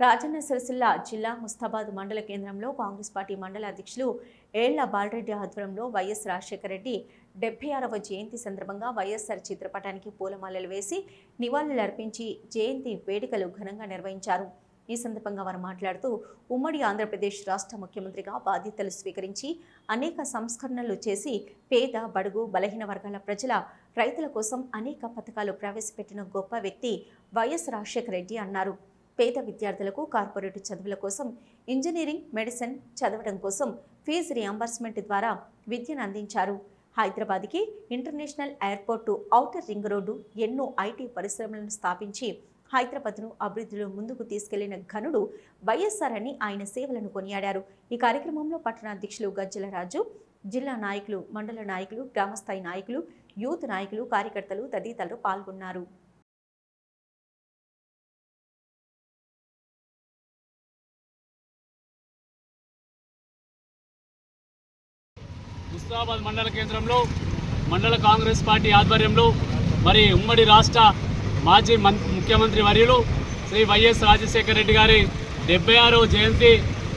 రాజన్న సిరిసిల్ల జిల్లా ముస్తాబాద్ మండల కేంద్రంలో కాంగ్రెస్ పార్టీ మండల అధ్యక్షులు ఏళ్ళ బాలరెడ్డి ఆధ్వర్యంలో వైఎస్ రాజశేఖర రెడ్డి డెబ్బై ఆరవ జయంతి సందర్భంగా వైఎస్ఆర్ చిత్రపటానికి పూలమాలలు వేసి నివాళులర్పించి జయంతి వేడుకలు ఘనంగా నిర్వహించారు. ఈ సందర్భంగా వారు మాట్లాడుతూ ఉమ్మడి ఆంధ్రప్రదేశ్ రాష్ట్ర ముఖ్యమంత్రిగా బాధ్యతలు స్వీకరించి అనేక సంస్కరణలు చేసి పేద బడుగు బలహీన వర్గాల ప్రజల రైతుల కోసం అనేక పథకాలు ప్రవేశపెట్టిన గొప్ప వ్యక్తి వైఎస్ రాజశేఖర రెడ్డి అన్నారు. పేద విద్యార్థులకు కార్పొరేట్ చదువుల కోసం ఇంజనీరింగ్ మెడిసిన్ చదవడం కోసం ఫీజు రియంబర్స్మెంట్ ద్వారా విద్యను అందించారు. హైదరాబాద్కి international airport outer ring road ఎన్నో ఐటీ పరిశ్రమలను స్థాపించి హైదరాబాద్ను అభివృద్ధిలో ముందుకు తీసుకెళ్ళిన ఘనుడు వైఎస్ఆర్ అని ఆయన సేవలను కొనియాడారు. ఈ కార్యక్రమంలో పట్టణాధ్యక్షులు గజ్జల రాజు జిల్లా నాయకులు మండల నాయకులు గ్రామస్థాయి నాయకులు యూత్ నాయకులు కార్యకర్తలు తదితరులు పాల్గొన్నారు. ముస్తాబాద్ మండల కేంద్రంలో మండల కాంగ్రెస్ పార్టీ ఆధ్వర్యంలో మరి ఉమ్మడి రాష్ట్ర మాజీ మం- ముఖ్యమంత్రి వర్యులు శ్రీ వైఎస్ రాజశేఖర రెడ్డి గారి డెబ్బై ఆరో జయంతి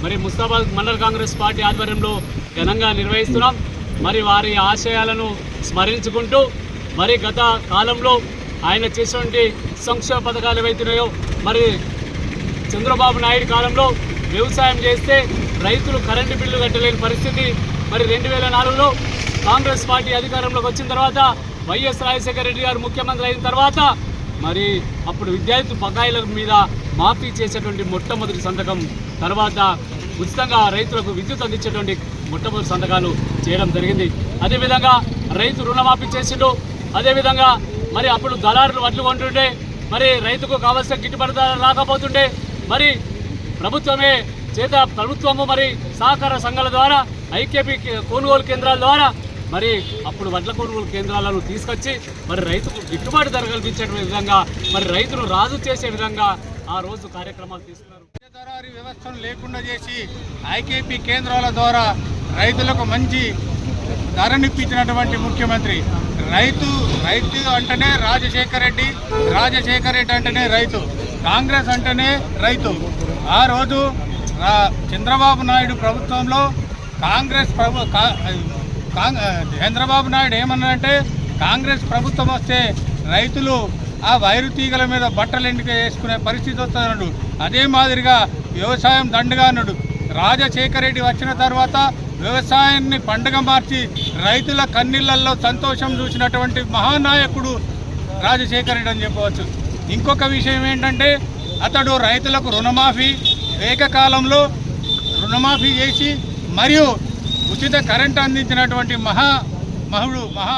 మరి ముస్తాబాద్ మండల కాంగ్రెస్ పార్టీ ఆధ్వర్యంలో ఘనంగా నిర్వహిస్తున్నాం. మరి వారి ఆశయాలను స్మరించుకుంటూ మరి గత కాలంలో ఆయన చేసినటువంటి సంక్షేమ పథకాలు ఏవైతున్నాయో మరి చంద్రబాబు నాయుడు కాలంలో వ్యవసాయం చేస్తే రైతులు కరెంటు బిల్లు కట్టలేని పరిస్థితి. మరి రెండు వేల నాలుగులో కాంగ్రెస్ పార్టీ అధికారంలోకి వచ్చిన తర్వాత వైఎస్ రాజశేఖర రెడ్డి గారు ముఖ్యమంత్రి అయిన తర్వాత మరి అప్పుడు విద్యార్థి బకాయిల మీద మాఫీ చేసేటువంటి మొట్టమొదటి సంతకం తర్వాత ఉచితంగా రైతులకు విద్యుత్ అందించేటువంటి మొట్టమొదటి సంతకాలు చేయడం జరిగింది. అదేవిధంగా రైతు రుణమాఫీ చేసిండు. అదేవిధంగా మరి అప్పుడు దళారులు వడ్లు కొంటుండే. మరి రైతుకు కావాల్సిన గిట్టుబాటు ధర రాకపోతుండే. మరి ప్రభుత్వమే చేత ప్రభుత్వము మరి సహకార సంఘాల ద్వారా ఐకేపీ కొనుగోలు కేంద్రాల ద్వారా మరి అప్పుడు వడ్ల కొనుగోలు కేంద్రాలను తీసుకొచ్చి మరి రైతుకు గిట్టుబాటు ధర కల్పించే విధంగా మరి రైతును రాజు చేసే విధంగా ఆ రోజు కార్యక్రమాలు తీసుకున్నారు. దళారీ వ్యవస్థను లేకుండా చేసి ఐకేపీ కేంద్రాల ద్వారా రైతులకు మంచి ధరనిప్పించినటువంటి ముఖ్యమంత్రి. రైతు రైతు అంటేనే రాజశేఖర రెడ్డి రాజశేఖర రెడ్డి అంటేనే రైతు. కాంగ్రెస్ అంటేనే రైతు. ఆ రోజు చంద్రబాబు నాయుడు ప్రభుత్వంలో కాంగ్రెస్ ప్రభు కా- చంద్రబాబు నాయుడు ఏమన్నాడంటే కాంగ్రెస్ ప్రభుత్వం వస్తే రైతులు ఆ వైరు తీగల మీద బట్టలు ఎండిక వేసుకునే పరిస్థితి వస్తున్నాడు అదే మాదిరిగా వ్యవసాయం దండగా అన్నాడు. రాజశేఖర రెడ్డి వచ్చిన తర్వాత వ్యవసాయాన్ని పండుగ మార్చి రైతుల కన్నీళ్ళలో సంతోషం చూసినటువంటి మహానాయకుడు రాజశేఖర రెడ్డి అని చెప్పవచ్చు. ఇంకొక విషయం ఏంటంటే అతడు రైతులకు రుణమాఫీ ఏకకాలంలో రుణమాఫీ చేసి మరియు ఉచిత కరెంట్ అందించినటువంటి మహా మహుడు మహా